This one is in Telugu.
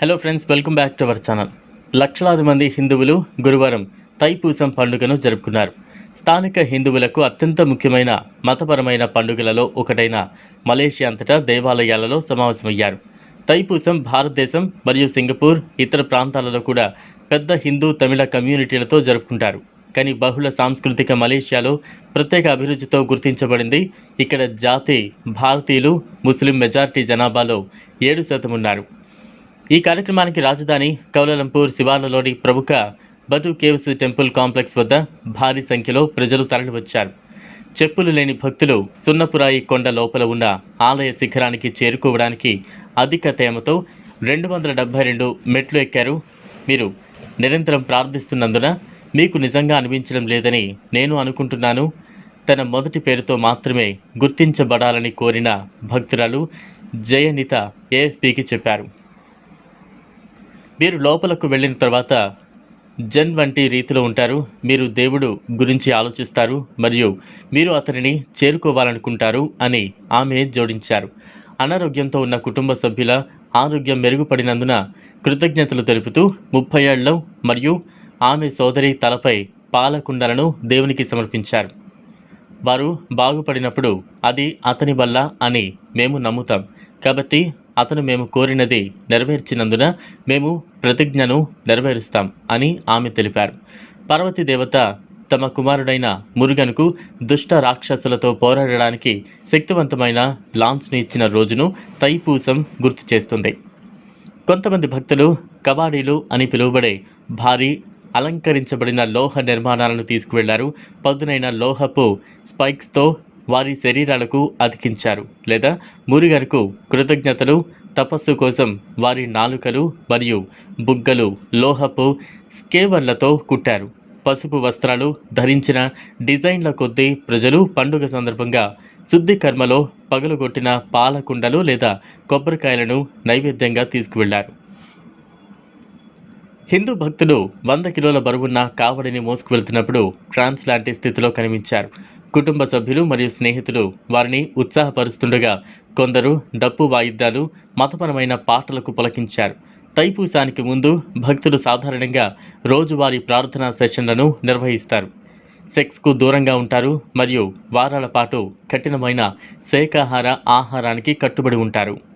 Hello friends welcome back to our channel లక్షలాది మంది హిందువులు గురువారం తైపూసం పండుగను జరుపుకున్నారు. స్థానిక హిందువులకు అత్యంత ముఖ్యమైన మతపరమైన పండుగలలో ఒకటైన మలేషియా అంతటా దేవాలయాలలో సమావేశమయ్యారు. తైపూసం భారతదేశం మరియు సింగపూర్ ఇతర ప్రాంతాలలో కూడా పెద్ద హిందూ తమిళ కమ్యూనిటీలతో జరుపుకుంటారు. కానీ బహుళ సాంస్కృతిక మలేషియాలో ప్రత్యేక అభిరుచితో గుర్తించబడింది ఇక్కడ జాతి భారతీయులు ముస్లిం మెజారిటీ జనాభాలో ఏడు శాతం ఉన్నారు. ఈ కార్యక్రమానికి రాజధాని కౌలలంపూర్ శివార్లలోని ప్రముఖ బటు కేవ్స్ టెంపుల్ కాంప్లెక్స్ వద్ద భారీ సంఖ్యలో ప్రజలు తరలివచ్చారు. చెప్పులు లేని భక్తులు సున్నపురాయి కొండ లోపల ఉన్న ఆలయ శిఖరానికి చేరుకోవడానికి అధిక తేమతో రెండు వందల డెబ్బై రెండు మెట్లు ఎక్కారు. మీరు నిరంతరం ప్రార్థిస్తున్నందున మీకు నిజంగా అనిపించడం లేదని నేను అనుకుంటున్నాను. తన మొదటి పేరుతో మాత్రమే గుర్తించబడాలని కోరిన భక్తురాలు జయనిత ఏఎఫ్పికి చెప్పారు. మీరు లోపలకు వెళ్ళిన తర్వాత జన్ వంటి రీతిలో ఉంటారు. మీరు దేవుడు గురించి ఆలోచిస్తారు మరియు మీరు అతనిని చేరుకోవాలనుకుంటారు అని ఆమె జోడించారు. అనారోగ్యంతో ఉన్న కుటుంబ సభ్యుల ఆరోగ్యం మెరుగుపడినందున కృతజ్ఞతలు తెలుపుతూ ముప్పై ఏళ్ళలో మరియు ఆమె సోదరి తలపై పాలకుండలను దేవునికి సమర్పించారు. వారు బాగుపడినప్పుడు అది అతని వల్ల అని మేము నమ్ముతాం. కాబట్టి అతను మేము కోరినది నెరవేర్చినందున మేము ప్రతిజ్ఞను నెరవేరుస్తాం అని ఆమె తెలిపారు. పార్వతి దేవత తమ కుమారుడైన మురుగన్కు దుష్ట రాక్షసులతో పోరాడడానికి శక్తివంతమైన లాన్స్ను ఇచ్చిన రోజును తైపూసం గుర్తు చేస్తుంది. కొంతమంది భక్తులు కబాడీలు అని పిలువబడే భారీ అలంకరించబడిన లోహ నిర్మాణాలను తీసుకువెళ్ళారు. పదునైన లోహపు స్పైక్స్తో వారి శరీరాలకు అతికించారు లేదా మురుగన్కు కృతజ్ఞతలు తపస్సు కోసం వారి నాలుకలు మరియు బుగ్గలు లోహపు స్కేవర్లతో కుట్టారు. పసుపు వస్త్రాలు ధరించిన డిజైన్ల కొద్దీ ప్రజలు పండుగ సందర్భంగా శుద్ధి కర్మలో పగలగొట్టిన పాలకుండలు లేదా కొబ్బరికాయలను నైవేద్యంగా తీసుకువెళ్ళారు. హిందూ భక్తులు వంద కిలోల బరువున్న కావడిని మోసుకు వెళ్తున్నప్పుడు ట్రాన్స్ లాంటి స్థితిలో కనిపించారు. కుటుంబ సభ్యులు మరియు స్నేహితులు వారిని ఉత్సాహపరుస్తుండగా కొందరు డప్పు వాయిద్యాలు మతపరమైన పాటలకు పులకించారు. తైపూసానికి ముందు భక్తులు సాధారణంగా రోజువారీ ప్రార్థనా సెషన్లను నిర్వహిస్తారు. సెక్స్కు దూరంగా ఉంటారు మరియు వారాల పాటు కఠినమైన శాఖాహార ఆహారానికి కట్టుబడి ఉంటారు.